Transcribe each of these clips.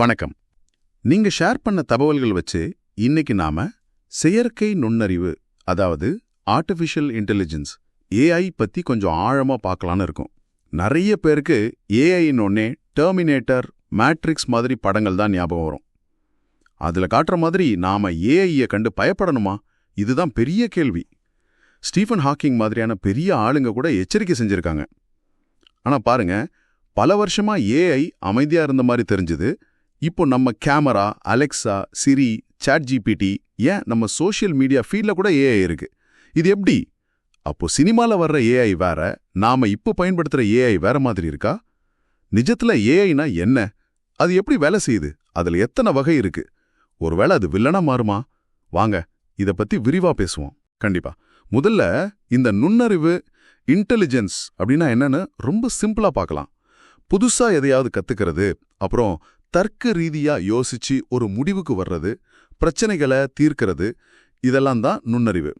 வணக்கம். நீங்க ஷேர் பண்ண தகவல்கள் வச்சு இன்னைக்கு நாம செயற்கை நுண்ணறிவு அதாவது ஆர்டிஃபிஷியல் இன்டெலிஜென்ஸ் ஏஐ பத்தி கொஞ்சம் ஆழமா பார்க்கலான்னு இருக்கும். நிறைய பேருக்கு ஏஐன்னொன்னே டெர்மினேட்டர் மேட்ரிக்ஸ் மாதிரி படங்கள் தான் ஞாபகம் வரும். அதுல காட்டுற மாதிரி நாம ஏஐய கண்டு பயப்படணுமா? இதுதான் பெரிய கேள்வி. ஸ்டீஃபன் ஹாக்கிங் மாதிரியான பெரிய ஆளுங்க கூட எச்சரிக்கை செஞ்சிருக்காங்க. ஆனா பாருங்க பல வருஷமா ஏஐ அமைதியா இருந்த மாதிரி தெரிஞ்சுது. இப்போ நம்ம camera Alexa Siri chat GPT ஏன் நம்ம சோஷியல் மீடியா ஃபீல்ட்ல கூட ஏஐ இருக்கு? இது எப்படி? அப்போ சினிமால வர்ற ஏஐ வேற நாம இப்போ பயன்படுத்துற ஏஐ வேற மாதிரி இருக்கா? நிஜத்துல ஏஐனா என்ன? அது எப்படி வேலை செய்யுது? அதுல எத்தனை வகை இருக்கு? ஒருவேளை அது வில்லனா மாறுமா? வாங்க இத பத்தி விரிவா பேசுவோம். கண்டிப்பா. முதல்ல இந்த நுண்ணறிவு இன்டெலிஜென்ஸ் அப்படின்னா என்னன்னு ரொம்ப சிம்பிளா பார்க்கலாம். புதுசா எதையாவது கற்றுக்கிறது அப்புறம் தர்க்க ரீதியா யோசிச்சு ஒரு முடிவுக்கு வர்றது பிரச்சனைகளை தீர்க்கிறது இதெல்லாம் தான் நுண்ணறிவு.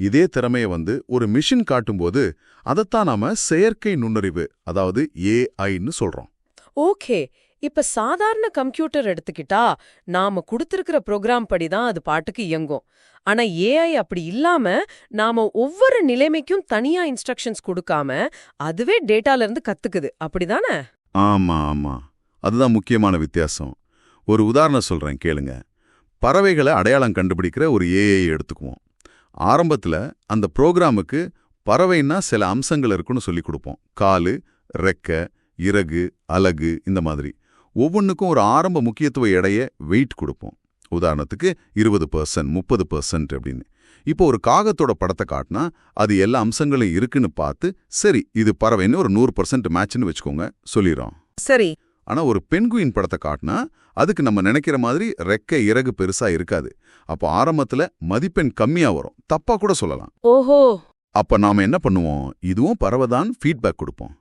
இதே திறமைய வந்து ஒரு மிஷின் காட்டும்போது அதைத்தான் நாம செயற்கை நுண்ணறிவு அதாவது ஏஐன்னு சொல்றோம். ஓகே. இப்ப சாதாரண கம்ப்யூட்டர் எடுத்துக்கிட்டா நாம குடுத்திருக்கிற ப்ரோக்ராம் படி தான் அது பாட்டுக்கு இயங்கும். ஆனா ஏஐ அப்படி இல்லாம நாம ஒவ்வொரு நிலைமைக்கும் தனியா இன்ஸ்ட்ரக்ஷன்ஸ் கொடுக்காம அதுவே டேட்டால இருந்து கத்துக்குது. அப்படிதானே? ஆமா ஆமா. அதுதான் முக்கியமான வித்தியாசம். ஒரு உதாரணம் சொல்றேன் கேளுங்க. பறவைகளை அடையாளம் கண்டுபிடிக்கிற ஒரு ஏஐ எடுத்துக்குவோம். ஆரம்பத்துல அந்த ப்ரோக்ராமுக்கு பறவைன்னா சில அம்சங்கள் இருக்குன்னு சொல்லி கொடுப்போம். காலு ரெக்க இறகு அலகு இந்த மாதிரி. ஒவ்வொன்றுக்கும் ஒரு ஆரம்ப முக்கியத்துவ எடைய வெயிட் கொடுப்போம். உதாரணத்துக்கு இருபது பர்சன்ட் முப்பது பர்சன்ட் அப்படின்னு. இப்போ ஒரு காகத்தோட படத்தை காட்டினா அது எல்லா அம்சங்களும் இருக்குன்னு பார்த்து சரி இது பறவைன்னு ஒரு நூறு பர்சன்ட் மேட்ச்னு வச்சுக்கோங்க சொல்லிடுறோம். சரி ஆனா ஒரு பென்குயின் படத்தை காட்டினா அதுக்கு நம்ம நினைக்கிற மாதிரி ரெக்க இறகு பெருசா இருக்காது. அப்போ ஆரம்பத்துல மதிப்பெண் கம்மியா வரும். தப்பா கூட சொல்லலாம். ஓஹோ! அப்ப நாம என்ன பண்ணுவோம்? இதுவும் பரவதான் ஃபீட்பேக் கொடுப்போம்.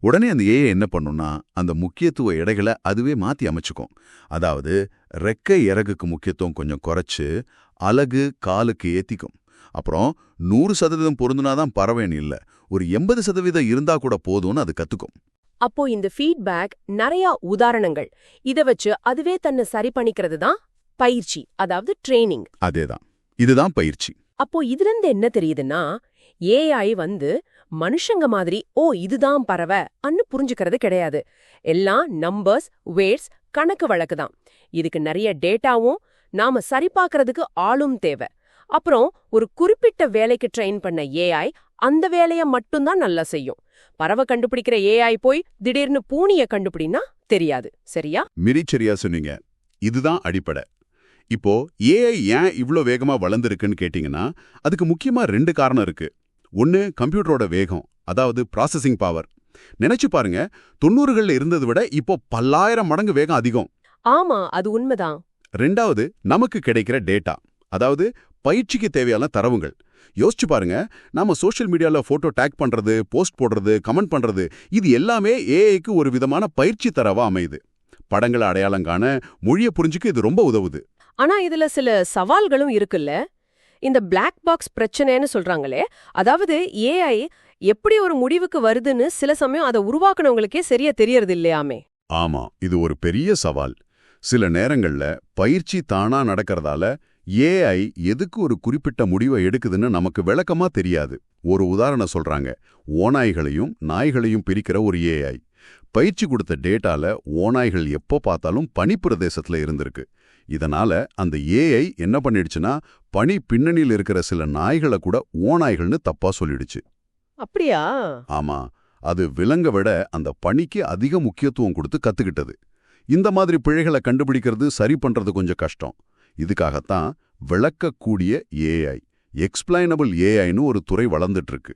உடனே அந்த ஏஐ என்ன பண்ணும்னா அந்த முக்கியத்துவ எடைகளை அதுவே மாத்தி அமைச்சுக்கும். அதாவது ரெக்க இறகுக்கு முக்கியத்துவம் கொஞ்சம் குறைச்சு அலகு காலுக்கு ஏத்திக்கும். அப்புறம் நூறு சதவீதம் பொருந்துனாதான் பறவைன்னு இல்ல ஒரு எண்பது சதவீதம் இருந்தா கூட போதும்னு அது கத்துக்கும். அப்போ இந்த ஃபீட்பேக் நிறைய உதாரணங்கள். இத வச்சு அதுவே தன்னை சரி பண்ணிக்கிறது தான் பயிற்சி அதாவது ட்ரெய்னிங் அதேதான். இதுதான் பயிற்சி. அப்போ இதுல இருந்து என்ன தெரியுதுன்னா ஏஐ வந்து மனுஷங்க மாதிரி ஓ இதுதான் பறவை அன்னு புரிஞ்சுக்கிறது கிடையாது. எல்லாம் நம்பர்ஸ் வேர்ட்ஸ் கணக்கு வழக்கு தான். இதுக்கு நிறைய டேட்டாவும் நாம சரி பார்க்கறதுக்கு ஆளும் தேவை. அப்புறம் ஒரு குறிப்பிட்ட வேலைக்கு ட்ரெயின் பண்ண ஏஐ அந்த வேலைய மட்டும்தான் நல்லா செய்யும். பறவை கண்டுபிடிக்கிற ஏஐ போய் திடீர்னு பூனிய கண்டுபிடினா தெரியாது. சரியா? மிரிச்சரியா சொன்னீங்க. இதுதான் அடிப்படை. இப்போ ஏஐ ஏன் இவ்ளோ வேகமா வளர்ந்துருக்குன்னு கேட்டிங்கன்னா அதுக்கு முக்கியமா ரெண்டு காரணம் இருக்கு. ஒன்னு கம்ப்யூட்டரோட வேகம் அதாவது ப்ராசஸிங் பவர் நினைச்சு பாருங்க தொண்ணூறுகள்ல இருந்ததை விட இப்போ பல்லாயிரம் மடங்கு வேகம் அதிகம். ஆமா அது உண்மைதான். ரெண்டாவது நமக்கு கிடைக்கிற டேட்டா அதாவது பயிற்சிக்கு தேவையான தரவுகள். யோசிச்சு பாருங்க. நாம சோஷியல் மீடியால போட்டோ டேக் பண்றது போஸ்ட் போடுறது கமெண்ட் பண்றது இது எல்லாமே ஏஐக்கு ஒரு விதமான பயிற்சி தரவா அமையுது. படங்களை அடையாளம் காண மொழியை புரிஞ்சுக்க இது ரொம்ப உதவுது. ஆனா இதுல சில சவால்களும் இருக்குல்ல? இந்த பிளாக் பாக்ஸ் பிரச்சனைன்னு சொல்றாங்களே அதாவது ஏஐ எப்படி ஒரு முடிவுக்கு வருதுன்னு சில சமயம் அதை உருவாக்குனவங்களுக்கே சரியா தெரியறது இல்லையாமே? ஆமா இது ஒரு பெரிய சவால். சில நேரங்கள்ல பயிற்சி தானா நடக்கறதால ஏஐ எதுக்கு ஒரு குறிப்பிட்ட முடிவை எடுக்குதுன்னு நமக்கு விளக்கமா தெரியாது. ஒரு உதாரணம் சொல்றாங்க. ஓநாய்களையும் நாய்களையும் பிரிக்கிற ஒரு ஏஐ பயிற்சி கொடுத்த டேட்டால ஓநாய்கள் எப்போ பார்த்தாலும் பனி பிரதேசத்துல இருந்திருக்கு. இதனால அந்த ஏஐ என்ன பண்ணிடுச்சுன்னா பனி பின்னணியில் இருக்கிற சில நாய்களை கூட ஓநாய்கள்னு தப்பா சொல்லிடுச்சு. அப்படியா? ஆமா. அது விலங்க விட அந்த பணிக்கு அதிக முக்கியத்துவம் கொடுத்து கத்துக்கிட்டது. இந்த மாதிரி பிழைகளை கண்டுபிடிக்கிறது சரி பண்றது கொஞ்சம் கஷ்டம். இதுக்காகத்தான் விளக்கக்கூடிய ஏஐ எக்ஸ்பிளைனபிள் ஏஐன்னு ஒரு துறை வளர்ந்துட்டு இருக்கு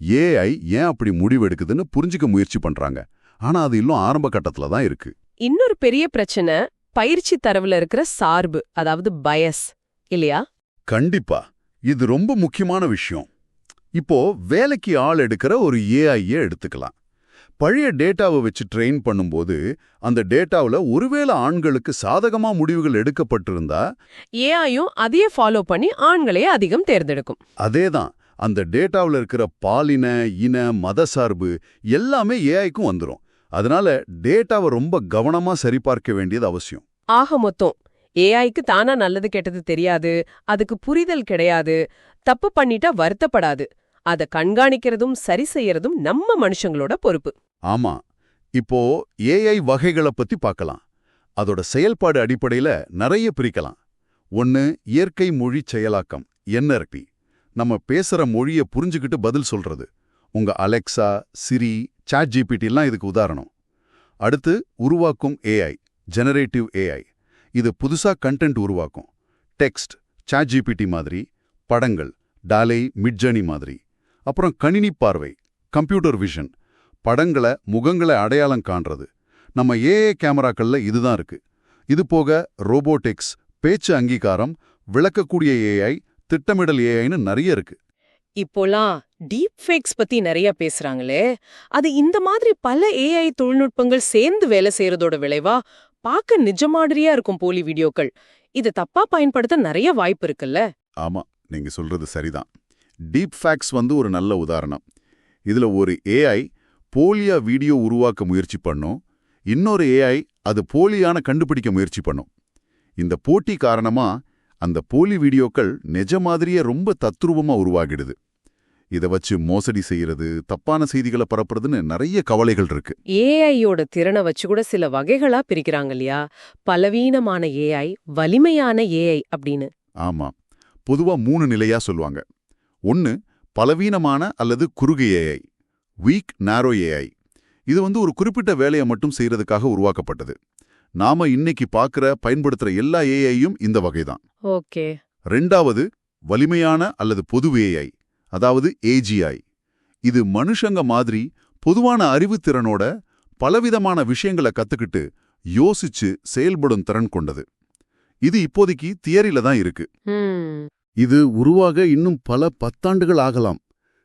ஏஐ ஏன் அப்படி முடிவெடுக்குதுன்னு புரிஞ்சுக்க முயற்சி பண்றாங்க. ஆனா அது இன்னும் ஆரம்ப கட்டத்துல தான் இருக்கு. இன்னொரு பெரிய பிரச்சனை பயிற்சி தரவுல இருக்கிற சார்பு அதாவது பயஸ் இல்லையா? கண்டிப்பா. இது ரொம்ப முக்கியமான விஷயம். இப்போ வேலைக்கு ஆள் எடுக்கிற ஒரு ஏஐயை எடுத்துக்கலாம். பழைய டேட்டாவை வச்சு ட்ரெயின் பண்ணும்போது அந்த டேட்டாவுல ஒருவேளை ஆண்களுக்கு சாதகமா முடிவுகள் எடுக்கப்பட்டிருந்தா? ஏஐயும் அதையே ஃபாலோ பண்ணி ஆண்களே அதிகம் தேர்ந்தெடுக்கும். அதேதான். அந்த டேட்டாவுல இருக்கிற பாலின இன மத சார்பு எல்லாமே ஏஐக்கும் வந்துரும். அதனால டேட்டாவை ரொம்ப கவனமா சரிபார்க்க வேண்டியது அவசியம். ஆக மொத்தம் ஏஐக்கு தானா நல்லது கெட்டது தெரியாது அதுக்கு புரிதல் கிடையாது தப்பு பண்ணிட்டா வருத்தப்படாது. அத கண்காணிக்கிறதும் சரி செய்யறதும் நம்ம மனுஷங்களோட பொறுப்பு. ஆமா இப்போ ஏஐ வகைகளை பத்தி பார்க்கலாம். அதோட செயல்பாடு அடிப்படையில நிறைய பிரிக்கலாம். ஒன்னு இயற்கை மொழி செயலாக்கம் என்ஆர்பி நம்ம பேசுற மொழிய புரிஞ்சுக்கிட்டு பதில் சொல்றது. உங்க அலெக்சா சிரி சாட் ஜிபிடிலாம் இதுக்கு உதாரணம். அடுத்து உருவாக்கும் ஏஐ ஜெனரேட்டிவ் ஏஐ இது புதுசா கண்டென்ட் உருவாக்கும். டெக்ஸ்ட் சாட் ஜிபிடி மாதிரி. படங்கள் டாலை மிட்ஜர்னி மாதிரி. அப்புறம் கணினி பார்வை கம்ப்யூட்டர் விஷன் படங்களை முகங்களை அடையாளம் காண்றது. நம்ம ஏஏ கேமராக்கள்ல இதுதான் இருக்கு. இது போக ரோபோட்டிக்ஸ் பேச்சு அங்கீகாரம் விளக்கக்கூடிய ஏஐ திட்டமிடல் ஏஐன்னு நிறைய இருக்கு. இப்போலாம் டீப் ஃபேக்ஸ் பத்தி நிறைய பேசுறாங்களே. அது இந்த மாதிரி பல ஏஐ தொழில்நுட்பங்கள் சேர்ந்து வேலை செய்யறதோட விளைவா பார்க்க நிஜ மாதிரியா இருக்கும் போலி வீடியோக்கள். இது தப்பா பயன்படுத்த நிறைய வாய்ப்பு இருக்குல்ல? ஆமா நீங்க சொல்றது சரிதான். டீப் ஃபேக்ஸ் வந்து ஒரு நல்ல உதாரணம். இதுல ஒரு ஏஐ போலியா வீடியோ உருவாக்க முயற்சி பண்ணும். இன்னொரு ஏஐ அது போலியான கண்டுபிடிக்க முயற்சி பண்ணும். இந்த போட்டி காரணமா அந்த போலி வீடியோக்கள் நிஜ மாதிரியே ரொம்ப தத்ரூபமா உருவாகிடுது. இத வச்சு மோசடி செய்யறது தப்பான செய்திகளை பரப்புறதுன்னு நிறைய கவலைகள் இருக்கு. ஏஐயோட திறனை வச்சு கூட சில வகைகளா பிரிக்கிறாங்க இல்லையா? பலவீனமான ஏஐ வலிமையான ஏஐ அப்படின்னு. ஆமா. பொதுவா மூணு நிலையா சொல்லுவாங்க. ஒன்னு பலவீனமான அல்லது குறுகு ஏஐ வீக் நேரோ ஏஐ இது வந்து ஒரு குறிப்பிட்ட வேலையை மட்டும் செய்யறதுக்காக உருவாக்கப்பட்டது. நாம இன்னைக்கு பார்க்கற பயன்படுத்துற எல்லா ஏஐயும் இந்த வகைதான். ஓகே. ரெண்டாவது வலிமையான அல்லது பொது ஏஐ அதாவது ஏஜிஐ இது மனுஷங்க மாதிரி பொதுவான அறிவுத்திறனோட பலவிதமான விஷயங்களை கத்துக்கிட்டு யோசிச்சு செயல்படும் திறன் கொண்டது. இது இப்போதைக்கு தியரியில தான் இருக்கு. இது உருவாக இன்னும் பல பத்தாண்டுகள் ஆகலாம்.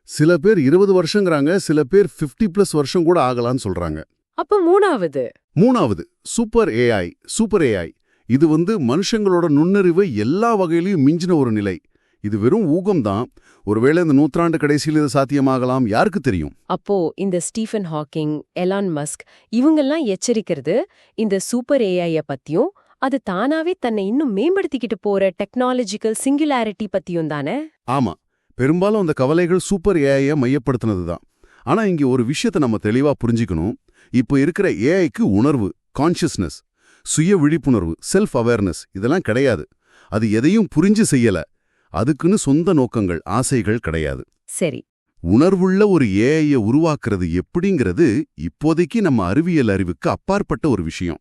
சில பேர் இருபது வருஷங்கிறாங்க சில பேர் 50 பிளஸ் வருஷம் கூட ஆகலாம்னு சொல்றாங்க. அப்ப மூணாவது? மூணாவது சூப்பர் ஏஐ சூப்பர் ஏஐ இது வந்து மனுஷங்களோட நுண்ணறிவை எல்லா வகையிலையும் மிஞ்சின ஒரு நிலை. இது வெறும் ஊகம்தான் ஒருவேளை இந்த நூற்றாண்டு கடைசியில் இது சாத்தியமாகலாம் யாருக்கு தெரியும்? அப்போ இந்த ஸ்டீஃபன் ஹாக்கிங் எலான் மஸ்க் இவங்கெல்லாம் எச்சரிக்கிறது இந்த சூப்பர் ஏஐய பத்தியும் அது தானாவே தன்னை இன்னும் மேம்படுத்திக்கிட்டு போற டெக்னாலஜிக்கல் சிங்குலாரிட்டி பத்தியும் தானே? ஆமா. பெரும்பாலும் அந்த கவலைகள் சூப்பர் ஏஐய மையப்படுத்தினது தான் ஆனா இங்க ஒரு விஷயத்தை நம்ம தெளிவா புரிஞ்சுக்கணும். இப்போ இருக்கிற ஏஐக்கு உணர்வு கான்ஷியஸ்னஸ் சுய விழிப்புணர்வு செல்ஃப் அவேர்னஸ் இதெல்லாம் கிடையாது. அது எதையும் புரிஞ்சு செய்யல. அதுக்குன்னு சொந்த நோக்கங்கள் ஆசைகள் கிடையாது. சரி. உணர்வுள்ள ஒரு ஏஐய உருவாக்குறது எப்படிங்கிறது இப்போதைக்கு நம்ம அறிவியல் அறிவுக்கு அப்பாற்பட்ட ஒரு விஷயம்.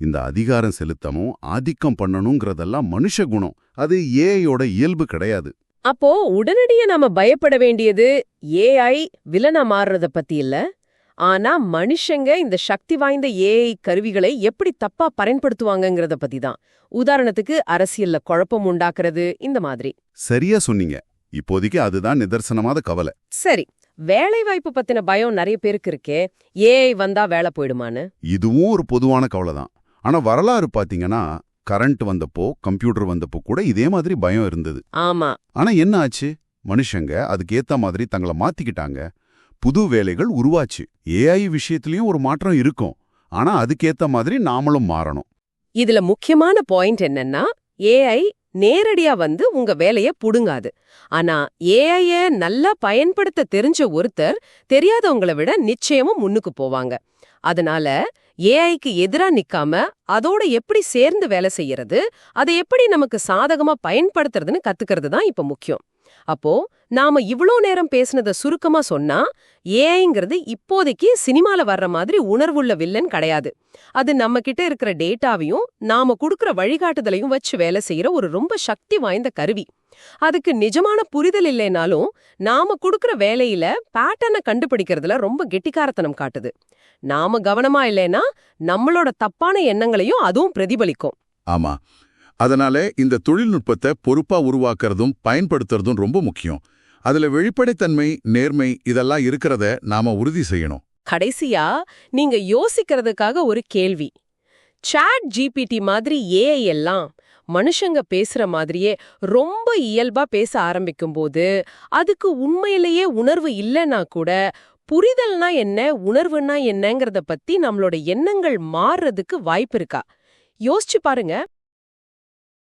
இந்த அதிகாரம் செலுத்தணும் ஆதிக்கம் பண்ணணுங்கிறதெல்லாம் மனுஷ குணம். அது ஏஐயோட இயல்பு கிடையாது. அப்போ உடனடியா நாம பயப்பட வேண்டியது ஏஐ வில்லனா மாறுறத பத்தி இல்ல. ஆனா மனுஷங்க இந்த சக்தி வாய்ந்த ஏஐ கருவிகளை எப்படி தப்பா பயன்படுத்துவாங்கங்கறத பத்தி தான். உதாரணத்துக்கு அரசியல்ல குழப்பம் உண்டாக்குறது இந்த மாதிரி. சரியா சொன்னீங்க. இப்போதைக்கு அதுதான் நிதர்சனமாத கவலை. சரி. வேலை வாய்ப்பு பத்தின பயம் நிறைய பேருக்கு இருக்கே. ஏஐ வந்தா வேலை போயிடுமான்னு? இதுவும் ஒரு பொதுவான கவலை தான் ஆனா வரலாறு பாத்தீங்கன்னா கரண்ட் வந்தப்போ கம்ப்யூட்டர் வந்தப்போ கூட இதே மாதிரி பயம் இருந்தது. ஆமா. ஆனா என்ன ஆச்சு? மனுஷங்க அதுக்கு ஏத்த மாதிரி தங்களை மாத்திக்கிட்டாங்க. புது வேலைகள் உருவாச்சு. ஏஐ விஷயத்திலயும் ஒரு மாற்றம் இருக்கும். ஆனா அதுக்கேத்த மாதிரி நாமளும் மாறணும். இதுல முக்கியமான பாயிண்ட் என்னன்னா ஏஐ நேரடியா வந்து உங்க வேலைய புடுங்காது. ஆனா ஏஐய நல்லா பயன்படுத்த தெரிஞ்ச ஒருத்தர் தெரியாதவங்கள விட நிச்சயமும் முன்னுக்கு போவாங்க. அதனால ஏஐக்கு எதிரா நிக்காம அதோட எப்படி சேர்ந்து வேலை செய்யறது அதை எப்படி நமக்கு சாதகமா பயன்படுத்துறதுன்னு கத்துக்கிறது தான் இப்ப முக்கியம். அப்போ நாம இவ்ளோ நேரம் பேசுனத சுருக்கமா சொன்னா ஏஐங்கிறது இப்போதைக்கு சினிமால வர்ற மாதிரி உணர்வுள்ள வில்லன் கிடையாது. அது நம்ம கிட்ட இருக்கிற டேட்டாவையும் நாம கொடுக்கற வழிகாட்டுதலையும் வச்சு வேலை செய்யற ஒரு ரொம்ப சக்தி வாய்ந்த கருவி. அதுக்கு நிஜமான புரிதல் இல்லைனாலும் நாம குடுக்கிற வேலையில பேட்டர்னை கண்டுபிடிக்கிறதுல ரொம்ப கெட்டிக்காரத்தனம் காட்டுது. நாம கவனமா இல்லைன்னா நம்மளோட தப்பான எண்ணங்களையும் அதுவும் பிரதிபலிக்கும். ஆமா. அதனால இந்த தொழில்நுட்பத்தை பொறுப்பா உருவாக்குறதும் பயன்படுத்துறதும் ரொம்ப முக்கியம். அதுல வெளிப்படைத்தன்மை நேர்மை இதெல்லாம் இருக்கிறத நாம உறுதி செய்யணும். கடைசியா நீங்க யோசிக்கிறதுக்காக ஒரு கேள்வி. சாட் ஜிபிடி மாதிரி ஏஐ எல்லாம் மனுஷங்க பேசுற மாதிரியே ரொம்ப இயல்பா பேச ஆரம்பிக்கும் போது அதுக்கு உண்மையிலேயே உணர்வு இல்லைன்னா கூட புரிதல்னா என்ன உணர்வுனா என்னங்கறத பத்தி நம்மளோட எண்ணங்கள் மாறுறதுக்கு வாய்ப்பு இருக்கா? யோசிச்சு பாருங்க.